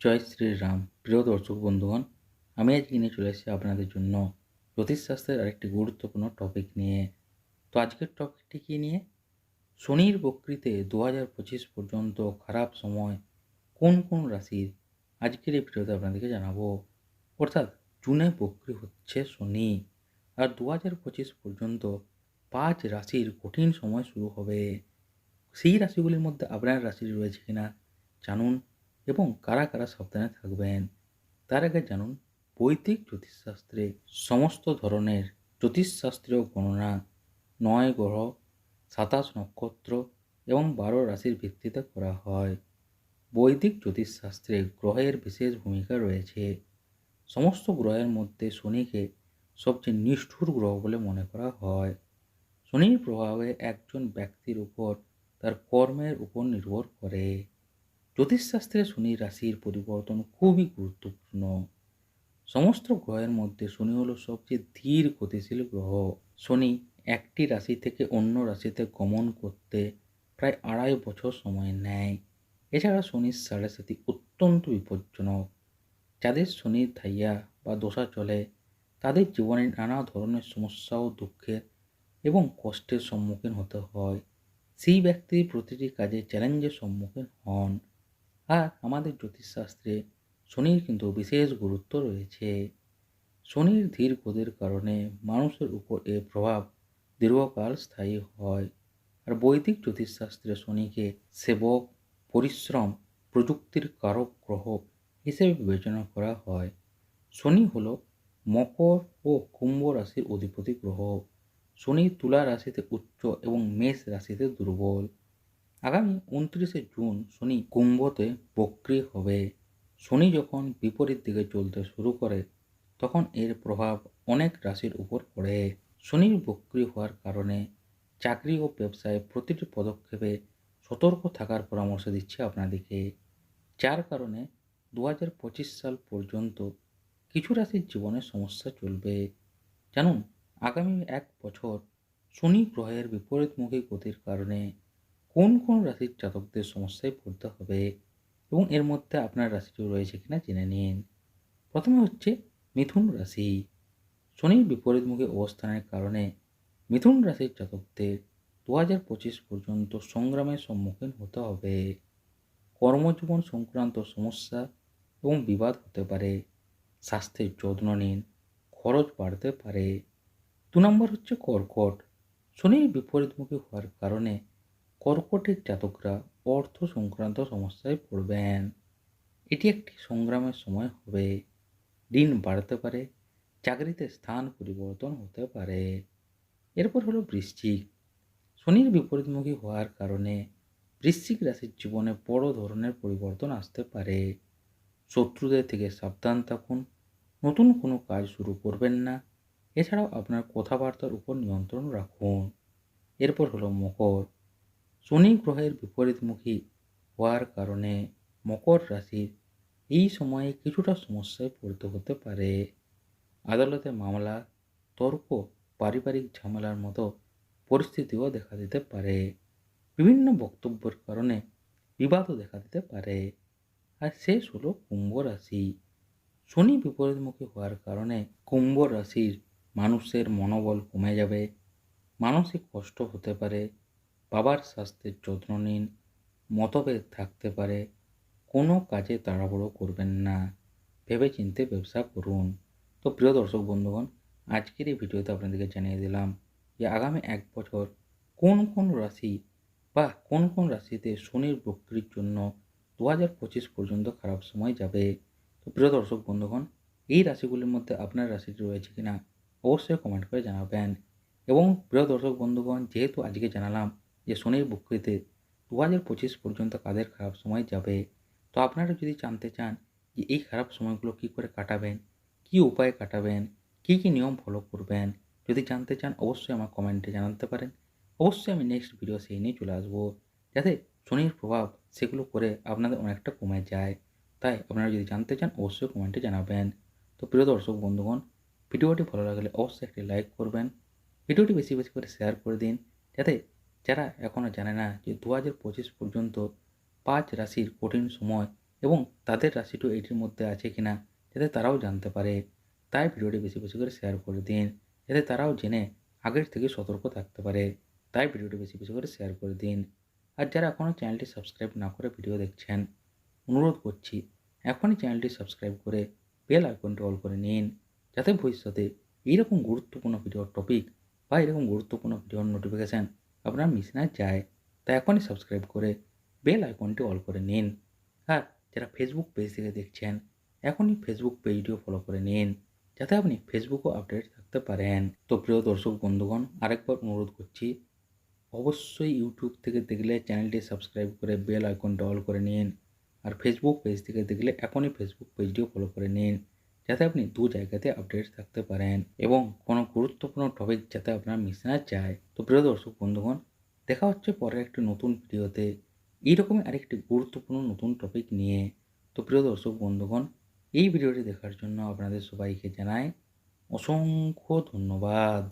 জয় শ্রীরাম। প্রিয় দর্শক বন্ধুগণ, আমি আজকে নিয়ে চলে এসেছি আপনাদের জন্য জ্যোতিষশাস্ত্রের আরেকটি গুরুত্বপূর্ণ টপিক নিয়ে। তো আজকের টপিকটি কী নিয়ে? শনির বকরিতে দু হাজার পঁচিশ পর্যন্ত খারাপ সময় কোন কোন রাশির? আজকের এই ভিডিওতে আপনাদেরকে জানাব। অর্থাৎ জুনে বকরি হচ্ছে শনি, আর দু হাজার পঁচিশ পর্যন্ত পাঁচ রাশির কঠিন সময় শুরু হবে। সেই রাশিগুলির মধ্যে আপনার রাশি রয়েছে কিনা জানুন। এবং কারা কারা সাবধানে থাকবেন, তার আগে জানুন বৈদিক জ্যোতিষশাস্ত্রে সমস্ত ধরনের জ্যোতিষশাস্ত্রীয় গণনা নয় গ্রহ, সাতাশ নক্ষত্র এবং বারো রাশির ভিত্তিতে করা হয়। বৈদিক জ্যোতিষশাস্ত্রে গ্রহের বিশেষ ভূমিকা রয়েছে। সমস্ত গ্রহের মধ্যে শনিকে সবচেয়ে নিষ্ঠুর গ্রহ বলে মনে করা হয়। শনির প্রভাবে একজন ব্যক্তির উপর তার কর্মের উপর নির্ভর করে। জ্যোতিষশাস্ত্রে শনি রাশির পরিবর্তন খুবই গুরুত্বপূর্ণ। সমস্ত গ্রহের মধ্যে শনি হলো সবচেয়ে ধীর গতিশীল গ্রহ। শনি একটি রাশি থেকে অন্য রাশিতে গমন করতে প্রায় আড়াই বছর সময় নেয়। এছাড়া শনির সাড়ে সাথী অত্যন্ত বিপজ্জনক। যাদের শনির ধাইয়া বা দোষা চলে, তাদের জীবনে নানা ধরনের সমস্যা ও দুঃখের এবং কষ্টের সম্মুখীন হতে হয়। সেই ব্যক্তি প্রতিটি কাজে চ্যালেঞ্জের সম্মুখীন হন। আর আমাদের জ্যোতিষশাস্ত্রে শনির কিন্তু বিশেষ গুরুত্ব রয়েছে। শনির ধীর গতির কারণে মানুষের উপর এর প্রভাব দীর্ঘকাল স্থায়ী হয়। আর বৈদিক জ্যোতিষশাস্ত্রে শনিকে সেবক, পরিশ্রম, প্রযুক্তির কারক গ্রহ হিসেবে বিবেচনা করা হয়। শনি হল মকর ও কুম্ভ রাশির অধিপতি গ্রহ। শনি তুলা রাশিতে উচ্চ এবং মেষ রাশিতে দুর্বল। আগামী উনত্রিশে জুন শনি কুম্ভতে বক্রি হবে। শনি যখন বিপরীত দিকে চলতে শুরু করে, তখন এর প্রভাব অনেক রাশির উপর পড়ে। শনির বক্রি হওয়ার কারণে চাকরি ও ব্যবসায় প্রতিটি পদক্ষেপে সতর্ক থাকার পরামর্শ দিচ্ছে আপনাদেরকে। যার কারণে দু হাজার পঁচিশ সাল পর্যন্ত কিছু রাশির জীবনে সমস্যা চলবে। জানুন, আগামী এক বছর শনি গ্রহের বিপরীতমুখী গতির কারণে কোন কোন রাশির জাতকদের সমস্যায় পড়তে হবে এবং এর মধ্যে আপনার রাশিটি রয়েছে কিনা জেনে নিন। প্রথমে হচ্ছে মিথুন রাশি। শনির বিপরীতমুখী অবস্থানের কারণে মিথুন রাশির জাতকদের দু হাজার পঁচিশ পর্যন্ত সংগ্রামের সম্মুখীন হতে হবে। কর্মজীবন সংক্রান্ত সমস্যা এবং বিবাদ হতে পারে। স্বাস্থ্যের যত্ন নিন, খরচ বাড়তে পারে। দু নম্বর হচ্ছে কর্কট। শনির বিপরীতমুখী হওয়ার কারণে কর্কটের জাতকরা অর্থ সংক্রান্ত সমস্যায় পড়বেন। এটি একটি সংগ্রামের সময় হবে। ঋণ বাড়তে পারে, চাকরিতে স্থান পরিবর্তন হতে পারে। এরপর হলো বৃশ্চিক। শনির বিপরীতমুখী হওয়ার কারণে বৃশ্চিক রাশির জীবনে বড় ধরনের পরিবর্তন আসতে পারে। শত্রুদের থেকে সাবধান থাকুন, নতুন কোনো কাজ শুরু করবেন না। এছাড়াও আপনার কথাবার্তার উপর নিয়ন্ত্রণ রাখুন। এরপর হলো মকর। শনি গ্রহের বিপরীতমুখী হওয়ার কারণে মকর রাশির এই সময়ে কিছুটা সমস্যায় পড়তে হতে পারে। আদালতে মামলা, তর্ক, পারিবারিক ঝামেলার মতো পরিস্থিতিও দেখা দিতে পারে। বিভিন্ন বক্তব্যের কারণে বিবাদও দেখা দিতে পারে। আর শেষ হলো কুম্ভ রাশি। শনি বিপরীতমুখী হওয়ার কারণে কুম্ভ রাশির মানুষের মনোবল কমে যাবে, মানসিক কষ্ট হতে পারে বাবার স্বাস্থ্যের যত্ন নিন, মতভেদ থাকতে পারে, কোনো কাজে তাড়াহুড়ো করবেন না। ভেবে চিনতে ব্যবসা করুন। তো প্রিয় দর্শক বন্ধুগণ, আজকের এই ভিডিওতে আপনাদেরকে জানিয়ে দিলাম যে আগামী এক বছর কোন কোন রাশি বা কোন কোন রাশিতে শনির বক্রির জন্য দু হাজার পঁচিশ পর্যন্ত খারাপ সময় যাবে। তো প্রিয় দর্শক বন্ধুগণ, এই রাশিগুলির মধ্যে আপনার রাশিটি রয়েছে কিনা অবশ্যই কমেন্ট করে জানাবেন। এবং প্রিয় দর্শক বন্ধুগণ, যেহেতু আজকে জানালাম যে শনির বক্রিতে দু হাজার পঁচিশ পর্যন্ত কাদের খারাপ সময় যাবে? তো আপনারা যদি জানতে চান যে এই খারাপ সময়গুলো কী করে কাটাবেন, কী উপায়ে কাটাবেন, কী কী নিয়ম ফলো করবেন, যদি জানতে চান অবশ্যই আমার কমেন্টে জানাতে পারেন। অবশ্যই আমি নেক্সট ভিডিও সেই নিয়ে চলে আসব, যাতে শনির প্রভাব সেগুলো করে আপনাদের অনেকটা কমে যায়। তাই আপনারা যদি জানতে চান অবশ্যই কমেন্টে জানাবেন। তো প্রিয় দর্শক বন্ধুগণ ভিডিওটি ভালো লাগলে অবশ্যই একটি লাইক করবেন। ভিডিওটি বেশি বেশি করে শেয়ার করে দিন, যাতে যারা এখনও জানে না যে দু হাজার পঁচিশ পর্যন্ত পাঁচ রাশির কঠিন সময় এবং তাদের রাশিটিও এটির মধ্যে আছে কিনা যাতে তারাও জানতে পারে। তাই ভিডিওটি বেশি বেশি করে শেয়ার করে দিন, যাতে তারাও জেনে আগের থেকে সতর্ক থাকতে পারে। তাই ভিডিওটি বেশি বেশি করে শেয়ার করে দিন। আর যারা এখনও চ্যানেলটি সাবস্ক্রাইব না করে ভিডিও দেখছেন, অনুরোধ করছি এখনই চ্যানেলটি সাবস্ক্রাইব করে বেল আইকনটি অল করে নিন, যাতে ভবিষ্যতে এইরকম গুরুত্বপূর্ণ ভিডিওর টপিক বা এরকম গুরুত্বপূর্ণ ভিডিওর নোটিফিকেশান আপনার মিস না যায় তা এখনই সাবস্ক্রাইব করে বেল আইকনটি অল করে নিন। আর যারা ফেসবুক পেজ থেকে দেখছেন, এখনই ফেসবুক পেজটিও ফলো করে নিন, যাতে আপনি ফেসবুকও আপডেট থাকতে পারেন। তো প্রিয় দর্শক বন্ধুগণ, আরেকবার অনুরোধ করছি, অবশ্যই ইউটিউব থেকে দেখলে চ্যানেলটি সাবস্ক্রাইব করে বেল আইকনটা অল করে নিন, আর ফেসবুক পেজ থেকে দেখলে এখনই ফেসবুক পেজটিও ফলো করে নিন। যাতে আপনি দু জায়গাতে আপডেট থাকতে পারেন এবং কোনো গুরুত্বপূর্ণ টপিক যাতে আপনার মিস না যায়। তো প্রিয় দর্শক, বন্ধুগণ, দেখা হচ্ছে পরের একটি নতুন ভিডিওতে। এইরকমই আরেকটি গুরুত্বপূর্ণ নতুন টপিক নিয়ে। তো প্রিয় দর্শক, বন্ধুগণ, এই ভিডিওটি দেখার জন্য আপনাদের সবাইকে জানাই অসংখ্য ধন্যবাদ।